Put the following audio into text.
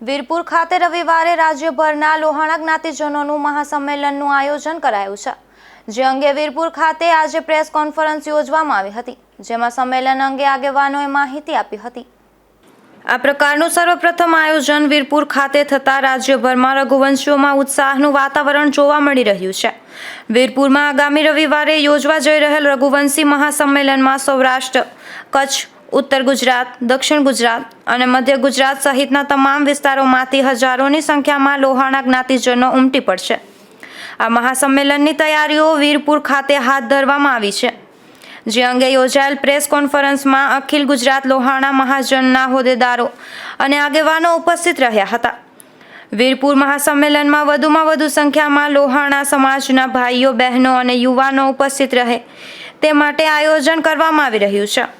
વીરપુર ખાતે રવિવારે રાજ્યભરના લોહાણા જ્ઞાતિજનોનું મહાસંમેલનનું આયોજન કરાયું છે, જે અંગે વીરપુર ખાતે આજે પ્રેસ કોન્ફરન્સ યોજવામાં આવી હતી, જેમાં સંમેલન અંગે આગેવાનોએ માહિતી આપી હતી. આ પ્રકારનું સર્વપ્રથમ આયોજન વીરપુર ખાતે થતાં રાજ્યભરમાં રઘુવંશીઓમાં ઉત્સાહનું વાતાવરણ જોવા મળી રહ્યું છે. વીરપુરમાં આગામી રવિવારે યોજવા જઈ રહેલ રઘુવંશી મહાસંમેલનમાં સૌરાષ્ટ્ર, કચ્છ ઉત્તર ગુજરાત, દક્ષિણ ગુજરાત અને મધ્ય ગુજરાત સહિતના તમામ વિસ્તારોમાંથી હજારોની સંખ્યામાં લોહાણા જ્ઞાતિજનો ઉમટી પડશે. આ મહાસંમેલનની તૈયારીઓ વીરપુર ખાતે હાથ ધરવામાં આવી છે. જે અંગે યોજાયેલ પ્રેસ કોન્ફરન્સમાં અખિલ ગુજરાત લોહાણા મહાજનના હોદ્દેદારો અને આગેવાનો ઉપસ્થિત રહ્યા હતા. વીરપુર મહાસંમેલનમાં વધુમાં વધુ સંખ્યામાં લોહાણા સમાજના ભાઈઓ, બહેનો અને યુવાનો ઉપસ્થિત રહે તે માટે આયોજન કરવામાં આવી રહ્યું છે.